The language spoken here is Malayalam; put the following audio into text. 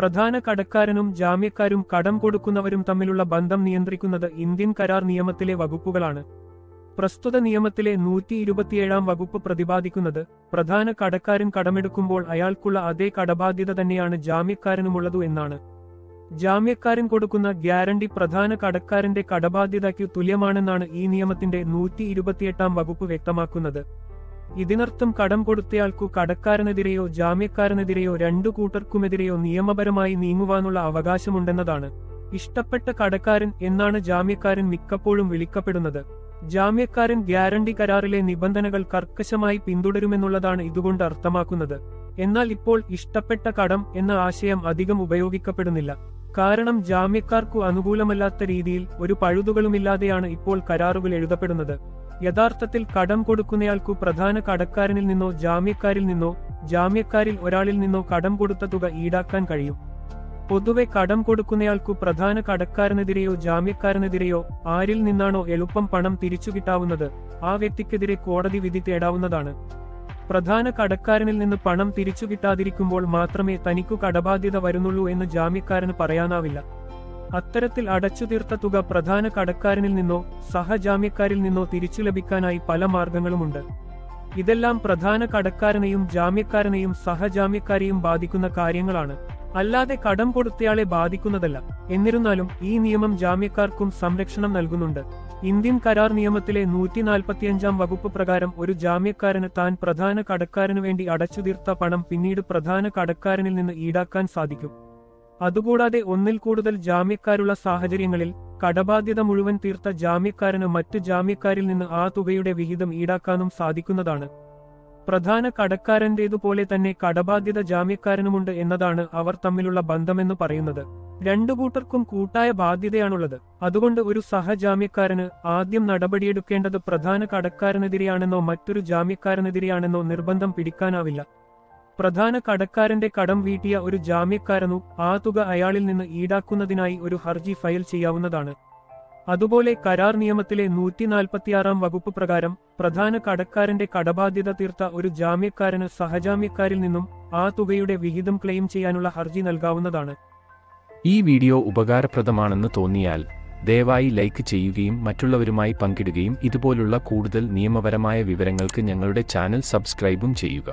പ്രധാന കടക്കാരനും ജാമ്യക്കാരും കടം കൊടുക്കുന്നവരും തമ്മിലുള്ള ബന്ധം നിയന്ത്രിക്കുന്നത് ഇന്ത്യൻ കരാർ നിയമത്തിലെ വകുപ്പുകളാണ്. പ്രസ്തുത നിയമത്തിലെ നൂറ്റി ഇരുപത്തിയേഴാം വകുപ്പ് പ്രതിപാദിക്കുന്നത് പ്രധാന കടക്കാരൻ കടമെടുക്കുമ്പോൾ അയാൾക്കുള്ള അതേ കടബാധ്യത തന്നെയാണ് ജാമ്യക്കാരനുമുള്ളതു എന്നാണ്. ജാമ്യക്കാരൻ കൊടുക്കുന്ന ഗ്യാരണ്ടി പ്രധാന കടക്കാരന്റെ കടബാധ്യതയ്ക്കു തുല്യമാണെന്നാണ് ഈ നിയമത്തിന്റെ നൂറ്റി ഇരുപത്തിയെട്ടാം വകുപ്പ് വ്യക്തമാക്കുന്നത്. ഇതിനർത്ഥം കടം കൊടുത്തയാൾക്കു കടക്കാരനെതിരെയോ ജാമ്യക്കാരനെതിരെയോ രണ്ടു കൂട്ടർക്കുമെതിരെയോ നിയമപരമായി നീങ്ങുവാനുള്ള അവകാശമുണ്ടെന്നതാണ്. ഇഷ്ടപ്പെട്ട കടക്കാരൻ എന്നാണ് ജാമ്യക്കാരൻ മിക്കപ്പോഴും വിളിക്കപ്പെടുന്നത്. ജാമ്യക്കാരൻ ഗ്യാരണ്ടി കരാറിലെ നിബന്ധനകൾ കർക്കശമായി പിന്തുടരുമെന്നുള്ളതാണ് ഇതുകൊണ്ട് അർത്ഥമാക്കുന്നത്. എന്നാൽ ഇപ്പോൾ ഇഷ്ടപ്പെട്ട കടം എന്ന ആശയം അധികം ഉപയോഗിക്കപ്പെടുന്നില്ല. കാരണം ജാമ്യക്കാർക്കു അനുകൂലമല്ലാത്ത രീതിയിൽ ഒരു പഴുതുകളുമില്ലാതെയാണ് ഇപ്പോൾ കരാറുകൾ എഴുതപ്പെടുന്നത്. യഥാർത്ഥത്തിൽ കടം കൊടുക്കുന്നയാൾക്കു പ്രധാന കടക്കാരനിൽ നിന്നോ ജാമ്യക്കാരിൽ നിന്നോ ജാമ്യക്കാരിൽ ഒരാളിൽ നിന്നോ കടം കൊടുത്ത തുക ഈടാക്കാൻ കഴിയും. പൊതുവെ കടം കൊടുക്കുന്നയാൾക്കു പ്രധാന കടക്കാരനെതിരെയോ ജാമ്യക്കാരനെതിരെയോ ആരിൽ നിന്നാണോ എളുപ്പം പണം തിരിച്ചു കിട്ടാവുന്നത് ആ വ്യക്തിക്കെതിരെ കോടതി വിധി തേടാവുന്നതാണ്. പ്രധാന കടക്കാരനിൽ നിന്ന് പണം തിരിച്ചു കിട്ടാതിരിക്കുമ്പോൾ മാത്രമേ തനിക്കു കടബാധ്യത വരുന്നുള്ളൂ എന്ന് ജാമ്യക്കാരന് പറയാനാവില്ല. അത്തരത്തിൽ അടച്ചു തീർത്ത തുക പ്രധാന കടക്കാരനിൽ നിന്നോ സഹജാമ്യക്കാരിൽ നിന്നോ തിരിച്ചു ലഭിക്കാനായി പല മാർഗങ്ങളുമുണ്ട്. ഇതെല്ലാം പ്രധാന കടക്കാരനെയും ജാമ്യക്കാരനെയും സഹജാമ്യക്കാരെയും ബാധിക്കുന്ന കാര്യങ്ങളാണ്. അല്ലാതെ കടം കൊടുത്തയാളെ ബാധിക്കുന്നതല്ല. എന്നിരുന്നാലും ഈ നിയമം ജാമ്യക്കാർക്കും സംരക്ഷണം നൽകുന്നുണ്ട്. ഇന്ത്യൻ കരാർ നിയമത്തിലെ നൂറ്റി നാൽപ്പത്തിയഞ്ചാം വകുപ്പ് പ്രകാരം ഒരു ജാമ്യക്കാരന് താൻ പ്രധാന കടക്കാരനു വേണ്ടി അടച്ചു തീർത്ത പണം പിന്നീട് പ്രധാന കടക്കാരനിൽ നിന്ന് ഈടാക്കാൻ സാധിക്കും. അതുകൂടാതെ ഒന്നിൽ കൂടുതൽ ജാമ്യക്കാരുള്ള സാഹചര്യങ്ങളിൽ കടബാധ്യത മുഴുവൻ തീർത്ത ജാമ്യക്കാരന് മറ്റു ജാമ്യക്കാരിൽ നിന്ന് ആ തുകയുടെ വിഹിതം ഈടാക്കാനും സാധിക്കുന്നതാണ്. പ്രധാന കടക്കാരന്റേതുപോലെ തന്നെ കടബാധ്യത ജാമ്യക്കാരനുമുണ്ട് എന്നതാണ് അവർ തമ്മിലുള്ള ബന്ധമെന്ന് പറയുന്നത്. രണ്ടു കൂട്ടർക്കും കൂട്ടായ ബാധ്യതയാണുള്ളത്. അതുകൊണ്ട് ഒരു സഹജാമ്യക്കാരന് ആദ്യം നടപടിയെടുക്കേണ്ടത് പ്രധാന കടക്കാരനെതിരെയാണെന്നോ മറ്റൊരു ജാമ്യക്കാരനെതിരെയാണെന്നോ നിർബന്ധം പിടിക്കാനാവില്ല. പ്രധാന കടക്കാരന്റെ കടം വീട്ടിയ ഒരു ജാമ്യക്കാരനു ആ തുക അയാളിൽ നിന്ന് ഈടാക്കുന്നതിനായി ഒരു ഹർജി ഫയൽ ചെയ്യാവുന്നതാണ്. അതുപോലെ കരാർ നിയമത്തിലെ നൂറ്റി നാൽപ്പത്തിയാറാം വകുപ്പ് പ്രകാരം പ്രധാന കടക്കാരന്റെ കടബാധ്യത തീർത്ത ഒരു ജാമ്യക്കാരന് സഹജാമ്യക്കാരിൽ നിന്നും ആ തുകയുടെ വിഹിതം ക്ലെയിം ചെയ്യാനുള്ള ഹർജി നൽകാവുന്നതാണ്. ഈ വീഡിയോ ഉപകാരപ്രദമാണെന്ന് തോന്നിയാൽ ദയവായി ലൈക്ക് ചെയ്യുകയും മറ്റുള്ളവരുമായി പങ്കിടുകയും ഇതുപോലുള്ള കൂടുതൽ നിയമപരമായ വിവരങ്ങൾക്ക് ഞങ്ങളുടെ ചാനൽ സബ്സ്ക്രൈബും ചെയ്യുക.